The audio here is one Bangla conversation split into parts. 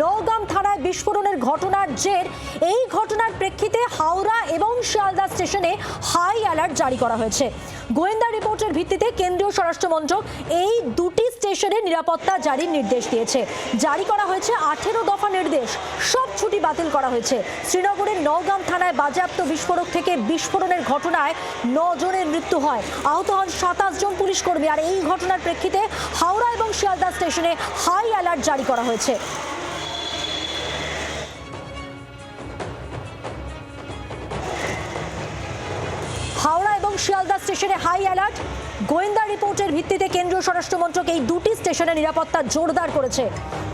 নওগাম থানায় বিস্ফোরণের ঘটনার জের। এই ঘটনার প্রেক্ষিতে হাওড়া এবং শিয়ালদা স্টেশনে হাই অ্যালার্ট জারি করা হয়েছে। গোয়েন্দা রিপোর্টের ভিত্তিতে কেন্দ্রীয় স্বরাষ্ট্রমন্ত্রক এই দুটি স্টেশনে নিরাপত্তা জারির নির্দেশ দিয়েছে। জারি করা হয়েছে আঠেরো দফা নির্দেশ। সব ছুটি বাতিল করা হয়েছে। শ্রীনগরের নওগাম থানায় বাজেয়াপ্ত বিস্ফোরক থেকে বিস্ফোরণের ঘটনায় ন জনের মৃত্যু হয়। আহত হন সাতাশ জন পুলিশ কর্মী। আর এই ঘটনার প্রেক্ষিতে হাওড়া এবং শিয়ালদা স্টেশনে হাই অ্যালার্ট জারি করা হয়েছে। শিয়ালদা স্টেশনে হাই অ্যালার্ট। গোয়েন্দা রিপোর্টের ভিত্তিতে কেন্দ্রীয় স্বরাষ্ট্রমন্ত্রক এই দুটি স্টেশনে নিরাপত্তা জোরদার করেছে।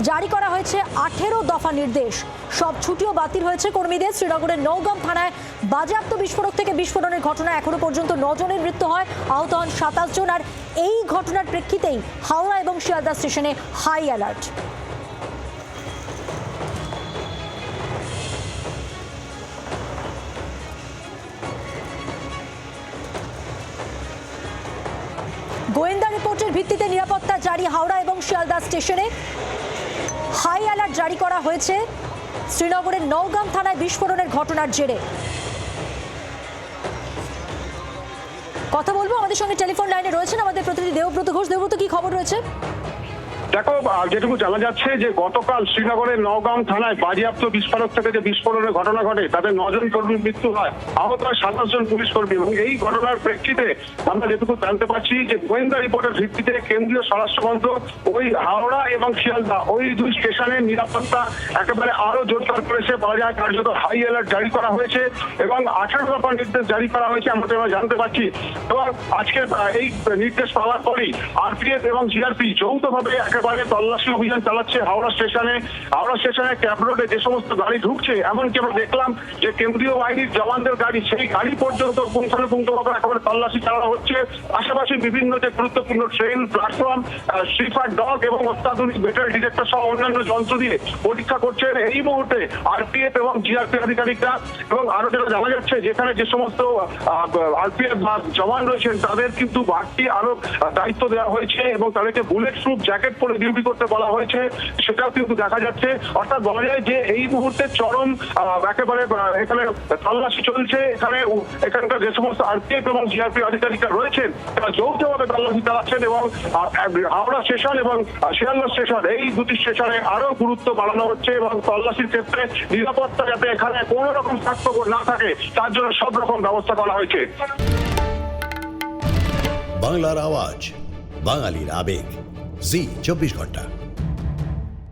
জারি করা হয়েছে আঠেরো দফা নির্দেশ। সব ছুটিও বাতিল হয়েছে কর্মীদের। শ্রীনগরের নৌগাম থানায় বাজেয়াপ্ত বিস্ফোরক থেকে বিস্ফোরণের ঘটনা এখনও পর্যন্ত নজনের মৃত্যু হয়। আহত হন সাতাশ জন। আর এই ঘটনার প্রেক্ষিতেই হাওড়া এবং শিয়ালদা স্টেশনে হাই অ্যালার্ট। গোয়েন্দা রিপোর্টের ভিত্তিতে নিরাপত্তা জারি হাওড়া এবং শিয়ালদা স্টেশনে। হাই অ্যালার্ট জারি করা হয়েছে। শ্রীনগরের নওগাম থানায় বিস্ফোরণের ঘটনার জেরে। কথা বলব, আমাদের সঙ্গে টেলিফোন লাইনে রয়েছেন আমাদের প্রতিনিধি দেবব্রত ঘোষ। দেবব্রত, কি খবর রয়েছে? দেখো যেটুকু জানা যাচ্ছে যে গতকাল শ্রীনগরের নওগাম থানায় বাজেয়াপ্ত বিস্ফোরক থেকে যে বিস্ফোরণের ঘটনা ঘটে তাদের নজন কর্মীর মৃত্যু হয়। আহত হয় সাতাশ জন পুলিশ কর্মী এবং এই ঘটনার প্রেক্ষিতে আমরা যেটুকু জানতে পারছি যে গোয়েন্দা রিপোর্টের ভিত্তিতে কেন্দ্রীয় স্বরাষ্ট্র মন্ত্রক ওই হাওড়া এবং শিয়ালদা, ওই দুই স্টেশনের নিরাপত্তা একেবারে আরও জোরদার করেছে। বলা যায় কার্যত হাই অ্যালার্ট জারি করা হয়েছে এবং আঠারো দফার নির্দেশ জারি করা হয়েছে, আমরা আমরা জানতে পারছি। এবং আজকে এই নির্দেশ পাওয়ার পরেই আরপিএফ এবং জিআরপি যৌথভাবে একেবারে তল্লাশি অভিযান চালাচ্ছে, হাওড়া স্টেশনে হাওড়া স্টেশনে ক্যাপ রোডে যে সমস্ত গাড়ি ঢুকছে, এমনকি আমরা দেখলাম যে কেন্দ্রীয় বাহিনীর জওয়ানদের গাড়ি, সেই গাড়ি পর্যন্ত পুঙ্খানুপুঙ্খভাবে একেবারে তল্লাশি চালানো হচ্ছে। পাশাপাশি বিভিন্ন যে গুরুত্বপূর্ণ ট্রেন, প্ল্যাটফর্ম স্লিপার ডগ এবং অত্যাধুনিক মেটাল ডিটেক্টর সহ অন্যান্য যন্ত্র দিয়ে পরীক্ষা করছেন। এই মুহূর্তে আরপিএফ এবং জিআরপি আধিকারিকরা এবং আরও যেটা জানা যাচ্ছে, যেখানে যে সমস্ত আরপিএফ বা জওয়ান রয়েছেন, তাদের কিন্তু বাড়তি আরও দায়িত্ব দেওয়া হয়েছে এবং তাদেরকে বুলেট প্রুফ জ্যাকেট পরে ডিউটি করতে বলা হয়েছে, সেটাও কিন্তু দেখা যাচ্ছে। অর্থাৎ বলা যায় যে এই মুহূর্তে চরম একেবারে এখানে তল্লাশি চলছে। এখানে এখানকার যে সমস্ত আরপিএফ এবং জিআরপি আধিকারিকরা রয়েছেন, তারা যৌথভাবে তল্লাশি চালাচ্ছেন এবং হাওড়া স্টেশন এবং শিয়ালদা স্টেশন, এই দুটি স্টেশনে আরও গুরুত্ব বাড়ানো হচ্ছে এবং তল্লাশির ক্ষেত্রে নিরাপত্তা যাতে এখানে কোনো রকম স্বাস্থ্য না থাকে, তার জন্য সব রকম ব্যবস্থা করা হয়েছে। বাংলার আওয়াজ, বাঙালির আবেগ। জি চব্বিশ ঘণ্টা।